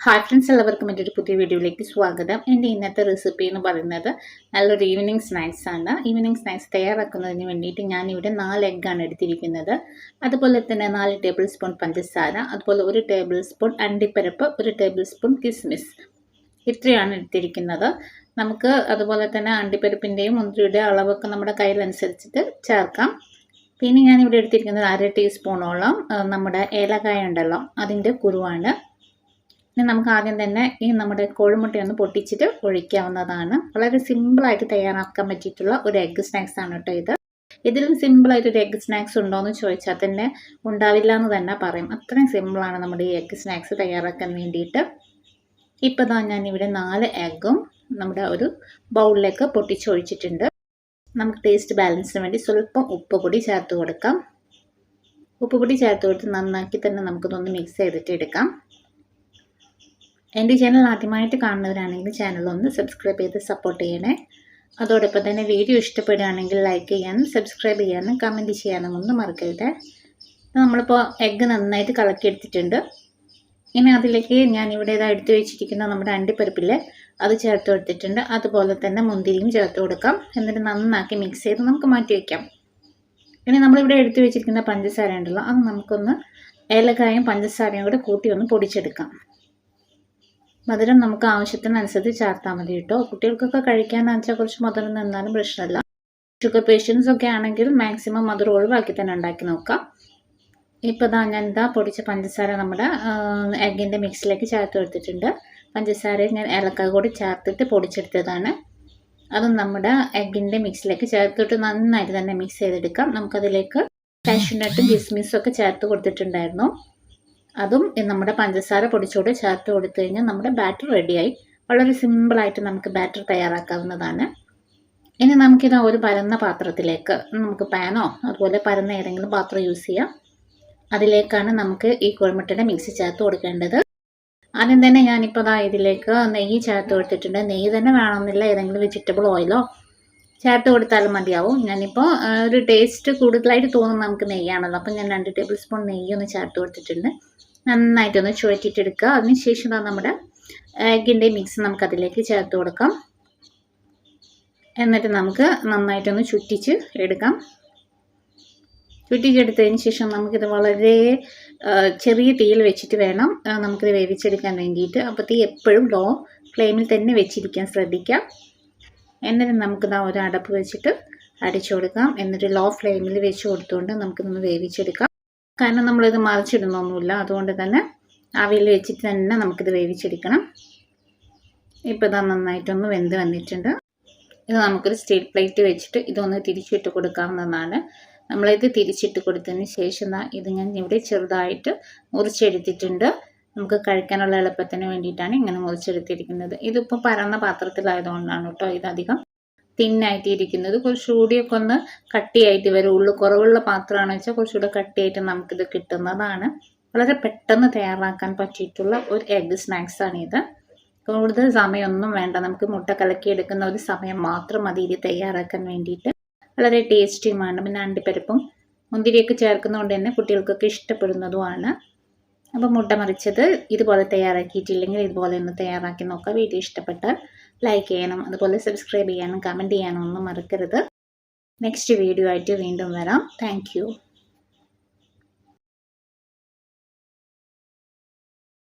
Hi friends എല്ലാവർക്കും എന്റെ ഒരു പുതിയ വീഡിയോയിലേക്ക് സ്വാഗതം. എന്റെ ഇന്നത്തെ റെസിപ്പി എന്ന് പറയുന്നത് നല്ലൊരു ഈവനിങ് സ്നാക്സ് ആണ്. ഈവനിങ് സ്നാക്സ് തയ്യാറാക്കുന്നതിന് വേണ്ടിയിട്ട് ഞാനിവിടെ നാല് എഗ്ഗാണ് എടുത്തിരിക്കുന്നത്. അതുപോലെ തന്നെ നാല് ടേബിൾ സ്പൂൺ പഞ്ചസാര അതുപോലെ ഒരു ടേബിൾ സ്പൂൺ അണ്ടിപ്പരപ്പ് ഒരു ടേബിൾ സ്പൂൺ കിസ്മിസ് ഇത്രയാണ് എടുത്തിരിക്കുന്നത്. നമുക്ക് അതുപോലെ തന്നെ അണ്ടിപ്പരിപ്പിന്റെയും മുന്തിരിയുടെ അളവൊക്കെ നമ്മുടെ കയ്യിലനുസരിച്ചിട്ട് ചേർക്കാം. പിന്നെ ഞാനിവിടെ എടുത്തിരിക്കുന്നത് അര ടീസ്പൂണോളം നമ്മുടെ ഏലക്കായ ഉണ്ടല്ലോ അതിന്റെ കുരുവാണ്. ഇനി നമുക്ക് ആദ്യം തന്നെ ഈ നമ്മുടെ കോഴിമുട്ടയൊന്ന് പൊട്ടിച്ചിട്ട് ഒഴിക്കാവുന്നതാണ്. വളരെ സിമ്പിളായിട്ട് തയ്യാറാക്കാൻ പറ്റിയിട്ടുള്ള ഒരു എഗ്ഗ് സ്നാക്സ് ആണ് കേട്ടോ ഇത്. ഇതിലും സിമ്പിളായിട്ട് ഒരു എഗ്ഗ് സ്നാക്സ് ഉണ്ടോ എന്ന് ചോദിച്ചാൽ തന്നെ ഉണ്ടാവില്ല എന്ന് തന്നെ പറയും. അത്രയും സിമ്പിളാണ് നമ്മുടെ ഈ എഗ്ഗ് സ്നാക്സ് തയ്യാറാക്കാൻ വേണ്ടിയിട്ട്. ഇപ്പോൾ ഞാൻ ഞാനിവിടെ നാല് എഗ്ഗും നമ്മുടെ ഒരു ബൗളിലേക്ക് പൊട്ടിച്ചൊഴിച്ചിട്ടുണ്ട്. നമുക്ക് ടേസ്റ്റ് ബാലൻസിന് വേണ്ടി സ്വല്പം ഉപ്പ് പൊടി ചേർത്ത് കൊടുക്കാം. ഉപ്പ് പൊടി ചേർത്ത് കൊടുത്ത് നന്നാക്കി തന്നെ നമുക്കിതൊന്ന് മിക്സ് ചെയ്തിട്ട് എടുക്കാം. എന്റെ ചാനൽ ആദ്യമായിട്ട് കാണുന്നവരാണെങ്കിൽ ചാനൽ ഒന്ന് സബ്സ്ക്രൈബ് ചെയ്ത് സപ്പോർട്ട് ചെയ്യണേ. അതോടൊപ്പം തന്നെ വീഡിയോ ഇഷ്ടപ്പെടുകയാണെങ്കിൽ ലൈക്ക് ചെയ്യാനും സബ്സ്ക്രൈബ് ചെയ്യാനും കമന്റ് ചെയ്യാനും ഒന്നും മറക്കരുത്. നമ്മളിപ്പോൾ എഗ്ഗ് നന്നായിട്ട് കളക്കിയെടുത്തിട്ടുണ്ട് ഇനി അതിലേക്ക് ഞാൻ ഇതാ എടുത്തു വെച്ചിരിക്കുന്ന നമ്മുടെ അണ്ടിപ്പരിപ്പിൽ അത് ചേർത്ത് കൊടുത്തിട്ടുണ്ട്. അതുപോലെ തന്നെ മുന്തിരിയും ചേർത്ത് കൊടുക്കാം. എന്നിട്ട് നന്നാക്കി മിക്സ് ചെയ്ത് നമുക്ക് മാറ്റി വയ്ക്കാം ഇനി നമ്മളിവിടെ എടുത്തു വെച്ചിരിക്കുന്ന പഞ്ചസാര ഉണ്ടല്ലോ അത് നമുക്കൊന്ന് ഏലക്കായും പഞ്ചസാരയും കൂടെ കൂട്ടി ഒന്ന് പൊടിച്ചെടുക്കാം. മധുരം നമുക്ക് ആവശ്യത്തിനനുസരിച്ച് ചേർത്താൽ മതി കേട്ടോ. കുട്ടികൾക്കൊക്കെ കഴിക്കാൻ വെച്ചാൽ കുറച്ച് മധുരം നിന്നാലും പ്രശ്നമല്ല. ഷുഗർ പേഷ്യൻസ് ഒക്കെ ആണെങ്കിൽ മാക്സിമം മധുരം ഒഴിവാക്കി തന്നെ ഉണ്ടാക്കി നോക്കാം. ഇപ്പോൾ ഇതാ ഞാൻ ഇതാ പൊടിച്ച പഞ്ചസാര നമ്മുടെ എഗ്ഗിന്റെ മിക്സിലേക്ക് ചേർത്ത് കൊടുത്തിട്ടുണ്ട്. പഞ്ചസാര ഞാൻ ഏലക്കായ കൂടി ചേർത്തിട്ട് പൊടിച്ചെടുത്തതാണ്. അതും നമ്മുടെ എഗ്ഗിന്റെ മിക്സിലേക്ക് ചേർത്തിട്ട് നന്നായിട്ട് തന്നെ മിക്സ് ചെയ്തെടുക്കാം. നമുക്കതിലേക്ക് കാഷ്യൂനട്ടും കിസ്മിസും ഒക്കെ ചേർത്ത് കൊടുത്തിട്ടുണ്ടായിരുന്നു. അതും നമ്മുടെ പഞ്ചസാര പൊടിച്ചോട് ചേർത്ത് കൊടുത്തു കഴിഞ്ഞാൽ നമ്മുടെ ബാറ്റർ റെഡിയായി വളരെ സിമ്പിളായിട്ട് നമുക്ക് ബാറ്റർ തയ്യാറാക്കാവുന്നതാണ്. ഇനി നമുക്കിത് ഒരു പരന്ന പാത്രത്തിലേക്ക് നമുക്ക് പാനോ അതുപോലെ പരന്ന ഏതെങ്കിലും പാത്രം യൂസ് ചെയ്യാം. അതിലേക്കാണ് നമുക്ക് ഈ കോഴിമുട്ടയുടെ മിക്സ് ചേർത്ത് കൊടുക്കേണ്ടത്. ആദ്യം തന്നെ ഞാനിപ്പോൾ ദാ ഇതിലേക്ക് നെയ്യ് ചേർത്ത് കൊടുത്തിട്ടുണ്ട്. നെയ്യ് തന്നെ വേണമെന്നില്ല ഏതെങ്കിലും വെജിറ്റബിൾ ഓയിലോ ചേർത്ത് കൊടുത്താലും മതിയാവും. ഞാനിപ്പോൾ ഒരു ടേസ്റ്റ് കൂടുതലായിട്ട് തോന്നുന്നത് നമുക്ക് നെയ്യാണല്ലോ. അപ്പം ഞാൻ രണ്ട് ടേബിൾ സ്പൂൺ നെയ്യൊന്ന് ചേർത്ത് കൊടുത്തിട്ടുണ്ട്. നന്നായിട്ടൊന്ന് ചുഴറ്റിയിട്ടെടുക്കുക. അതിനുശേഷം നമ്മുടെ എഗിന്റെ മിക്സ് നമുക്ക് അതിലേക്ക് ചേർത്ത് കൊടുക്കാം. എന്നിട്ട് നമുക്ക് നന്നായിട്ടൊന്ന് ചുറ്റിച്ച് എടുക്കാം. ചുറ്റിച്ചെടുത്തതിന് ശേഷം നമുക്കിത് വളരെ ചെറിയ തീയിൽ വെച്ചിട്ട് വേണം നമുക്കിത് വേവിച്ചെടുക്കാൻ വേണ്ടിയിട്ട്. അപ്പോൾ തീ എപ്പോഴും ലോ ഫ്ലെയിമിൽ തന്നെ വെച്ചിരിക്കാൻ ശ്രദ്ധിക്കാം എന്നിട്ട് നമുക്കിതാ ഒരു അടപ്പ് വെച്ചിട്ട് അടിച്ചു കൊടുക്കാം. എന്നിട്ട് ലോ ഫ്ലെയിമിൽ വെച്ച് കൊടുത്തുകൊണ്ട് നമുക്കിതൊന്ന് വേവിച്ചെടുക്കാം. കാരണം നമ്മളിത് മറിച്ചിടുന്നൊന്നുമില്ല. അതുകൊണ്ട് തന്നെ ആവിയിൽ വെച്ചിട്ട് തന്നെ നമുക്കിത് വേവിച്ചെടുക്കണം. ഇപ്പോൾ ഇതാ നന്നായിട്ടൊന്ന് വെന്ത് വന്നിട്ടുണ്ട്. ഇത് നമുക്കൊരു സ്റ്റീൽ പ്ലേറ്റ് വെച്ചിട്ട് ഇതൊന്ന് തിരിച്ചിട്ട് കൊടുക്കാവുന്നതാണ്. നമ്മളിത് തിരിച്ചിട്ട് കൊടുത്തതിന് ശേഷം ഇത് ഞാൻ ഇവിടെ ചെറുതായിട്ട് മുറിച്ചെടുത്തിട്ടുണ്ട്. നമുക്ക് കഴിക്കാനുള്ള എളുപ്പത്തിന് വേണ്ടിയിട്ടാണ് ഇങ്ങനെ മുറിച്ചെടുത്തിരിക്കുന്നത്. ഇതിപ്പോൾ പരന്ന പാത്രത്തിലായതുകൊണ്ടാണ് കേട്ടോ ഇതധികം. തിന്നായിട്ട് ഇരിക്കുന്നത് കുറച്ചുകൂടിയൊക്കെ ഒന്ന് കട്ടിയായിട്ട് വരും. ഉള്ളു കുറവുള്ള പാത്രമാണെന്ന് വെച്ചാൽ കുറച്ചുകൂടെ കട്ടിയായിട്ട് നമുക്കിത് കിട്ടുന്നതാണ്. വളരെ പെട്ടെന്ന് തയ്യാറാക്കാൻ പറ്റിയിട്ടുള്ള ഒരു എഗ് സ്നാക്സാണ് ഇത് കൂടുതൽ സമയമൊന്നും വേണ്ട. നമുക്ക് മുട്ട കലക്കി എടുക്കുന്ന ഒരു സമയം മാത്രം മതി ഇത് തയ്യാറാക്കാൻ വേണ്ടിയിട്ട്. വളരെ ടേസ്റ്റിയുമാണ് പിന്നെ അണ്ടിപ്പരിപ്പും മുന്തിരിയൊക്കെ ചേർക്കുന്നതുകൊണ്ട് തന്നെ കുട്ടികൾക്കൊക്കെ ഇഷ്ടപ്പെടുന്നതുമാണ്. അപ്പോൾ മുട്ട മറിച്ചത് ഇതുപോലെ തയ്യാറാക്കിയിട്ടില്ലെങ്കിൽ ഇതുപോലെ ഒന്ന് തയ്യാറാക്കി നോക്കുക വീഡിയോ ഇഷ്ടപ്പെട്ടാൽ ലൈക്ക് ചെയ്യണം അതുപോലെ സബ്സ്ക്രൈബ് ചെയ്യാനും കമന്റ് ചെയ്യാനും ഒന്നും മറക്കരുത്. നെക്സ്റ്റ് വീഡിയോ ആയിട്ട് വീണ്ടും വരാം. താങ്ക്